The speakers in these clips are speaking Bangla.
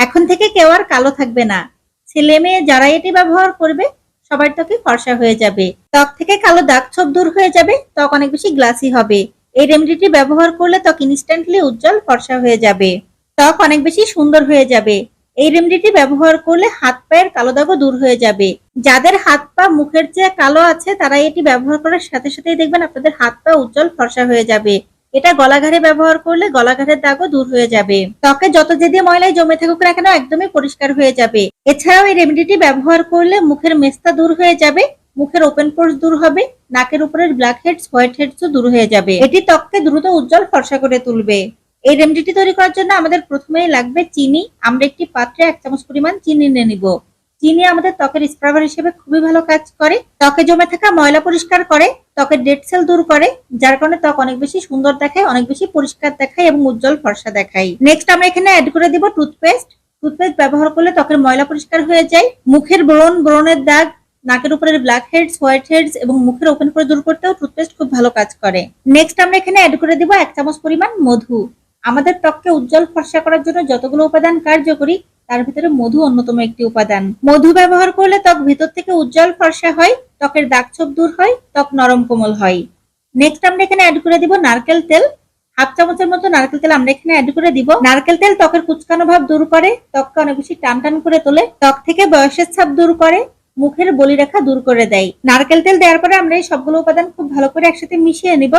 এখন থেকে কেউ আর কালো থাকবে না। ছেলে মেয়ে যারা এটি ব্যবহার করবে, সবার ত্বকে ফর্সা হয়ে যাবে। ত্বক থেকে কালো দাগ ছোপ দূর হয়ে যাবে, ত্বক অনেক বেশি গ্লাসি হবে। এই রেমেডিটি ব্যবহার করলে ত্বক ইনস্ট্যান্টলি উজ্জ্বল, ফর্সা হয়ে যাবে। ত্বক অনেক বেশি সুন্দর হয়ে যাবে। এই রেমেডিটি ব্যবহার করলে হাত পায়ের কালো দাগও দূর হয়ে যাবে। যাদের হাত পা মুখের চেয়ে কালো আছে, তারা এটি ব্যবহার করার সাথে সাথেই দেখবেন আপনাদের হাত পা উজ্জ্বল, ফর্সা হয়ে যাবে। এটা গলাঘাড়ে ব্যবহার করলে গলাঘাড়ের দাগও দূর হয়ে যাবে। ত্বকে যত যেদি ময়লায় জমে থাকুক না কেন একদমই পরিষ্কার হয়ে যাবে। এছাড়াও এই রেমেডিটি ব্যবহার করলে মুখের মেস্তা দূর হয়ে যাবে, মুখের ওপেন পোর্স দূর হবে, নাকের উপরের ব্ল্যাক হেডস হোয়াইট হেডসও দূর হয়ে যাবে। এটি ত্বককে দ্রুত উজ্জ্বল ফর্সা করে তুলবে। এই রেমেডিটি তৈরি করার জন্য আমাদের প্রথমেই লাগবে চিনি। আমরা একটি পাত্রে এক চামচ পরিমাণ চিনি নিয়ে নিব। চিনি আমাদের ত্বকের স্ক্রাবার হিসেবে খুবই ভালো কাজ করে, ত্বকে জমে থাকা ময়লা পরিষ্কার করে, ত্বকের ডেড সেল দূর করে, যার কারণে ত্বক অনেক বেশি সুন্দর দেখায়, অনেক বেশি পরিষ্কার দেখায় এবং উজ্জ্বল ফর্সা দেখায়। নেক্সট আমরা এখানে অ্যাড করে দিব টুথপেস্ট টুথপেস্ট ব্যবহার করলে ত্বকের ময়লা পরিষ্কার হয়ে যায়। মুখের ব্রণ, ব্রণের দাগ, নাকের উপরের ব্ল্যাক হেডস হোয়াইট হেডস এবং মুখের ওপেন করে দূর করতেও টুথপেস্ট খুব ভালো কাজ করে। নেক্সট আমরা এখানে অ্যাড করে দিব এক চামচ পরিমাণ মধু। আমাদের ত্বককে উজ্জ্বল ফর্সা করার জন্য যতগুলো উপাদান কার্যকরী তার ভিতরে মধু অন্যতম একটি উপাদান। মধু ব্যবহার করলে ত্বক ভিতর থেকে উজ্জ্বল ফর্সা হয়, ত্বকের দাগ ছোপ দূর হয়, ত্বক নরম কোমল হয়। নেক্সট আমরা এখানে অ্যাড করে দিব নারকেল তেল। হাফ চামচের মতো নারকেল তেল আমরা এখানে অ্যাড করে দিব। নারকেল তেল ত্বকের কুচকানো ভাব দূর করে, ত্বককে অনেক বেশি টান টান করে তোলে, ত্বক থেকে বয়সের ছাপ দূর করে, মুখের বলিরেখা দূর করে দেয়। নারকেল তেল দেওয়ার পরে আমরা এই সবগুলো উপাদান খুব ভালো করে একসাথে মিশিয়ে নিব।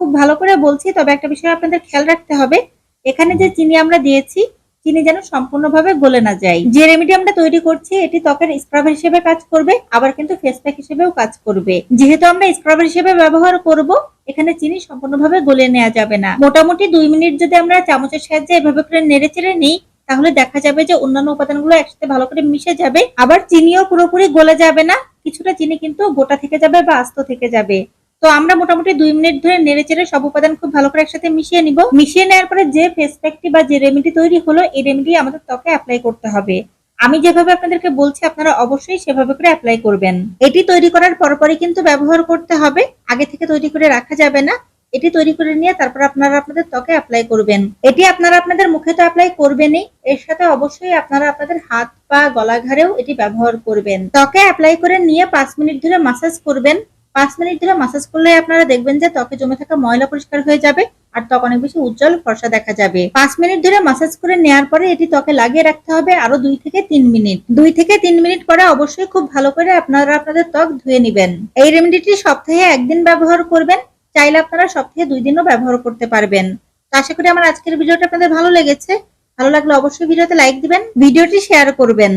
খুব ভালো করে বলছি, তবে একটা বিষয় আপনাদের খেয়াল রাখতে হবে। এখানে যে চিনি আমরা দিয়েছি চিনি যেন সম্পূর্ণভাবে গলে না যায়। যে রেমেডি আমরা তৈরি করছি, এটি ত্বকের স্ক্রাবার হিসেবে কাজ করবে, আবার কিন্তু ফেস প্যাক হিসেবেও কাজ করবে। যেহেতু আমরা স্ক্রাবার হিসেবে ব্যবহার করব, এখানে চিনি সম্পূর্ণভাবে গলে নেওয়া যাবে না। মোটামুটি দুই মিনিট যদি আমরা চামচের সাহায্যে এভাবে করে নেড়ে চেড়ে নিই, তাহলে দেখা যাবে যে অন্যান্য উপাদানগুলো একসাথে ভালো করে মিশে যাবে। আবার চিনিও পুরোপুরি গলে যাবে না, কিছুটা চিনি কিন্তু গোটা থেকে যাবে বা আস্ত থেকে যাবে। তো আমরা মোটামুটি দুই মিনিট ধরে নেড়ে চেড়ে সব উপাদান খুব ভালো করে একসাথে মিশিয়ে নিব। মিশিয়ে নেওয়ার পরে যে ফেস প্যাকটি বা যে রেমেডি তৈরি হলো, এই রেমেডি আমাদের ত্বকে অ্যাপ্লাই করতে হবে। আমি যেভাবে আপনাদেরকে বলছি, আপনারা অবশ্যই সেভাবে করে অ্যাপ্লাই করবেন। এটি তৈরি করার পরপরই কিন্তু ব্যবহার করতে হবে। আগে থেকে তৈরি করে রাখা যাবে না। এটি তৈরি করে নিয়ে তারপর আপনারা আপনাদের ত্বকে অ্যাপ্লাই করবেন। এটি আপনারা আপনাদের মুখে তো অ্যাপ্লাই করবেনই। এর সাথে অবশ্যই আপনারা আপনাদের হাত, পা গলা ঘাড়েও এটি ব্যবহার করবেন। ত্বকে অ্যাপ্লাই করে নিয়ে পাঁচ মিনিট ধরে মাসাজ করবেন। পাঁচ মিনিট ধরে মাসাজ করলে আপনারা দেখবেন যে ত্বকে জমে থাকা ময়লা পরিষ্কার হয়ে যাবে আর ত্বক অনেক বেশি উজ্জ্বল ফর্সা দেখা যাবে। পাঁচ মিনিট ধরে মাসাজ করে নেওয়ার পরে এটি ত্বকে লাগিয়ে রাখতে হবে আরও দুই থেকে তিন মিনিট। দুই থেকে তিন মিনিট পরে অবশ্যই খুব ভালো করে আপনারা আপনাদের ত্বক ধুয়ে নেবেন। এই রেমেডিটি সপ্তাহে একদিন ব্যবহার করবেন, চাইলে আপনারা সপ্তাহে দুই দিনও ব্যবহার করতে পারবেন। তো আশা করি আমার আজকের ভিডিওটা আপনাদের ভালো লেগেছে। ভালো লাগলে অবশ্যই ভিডিওতে লাইক দিবেন, ভিডিওটি শেয়ার করবেন।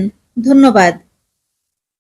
ধন্যবাদ।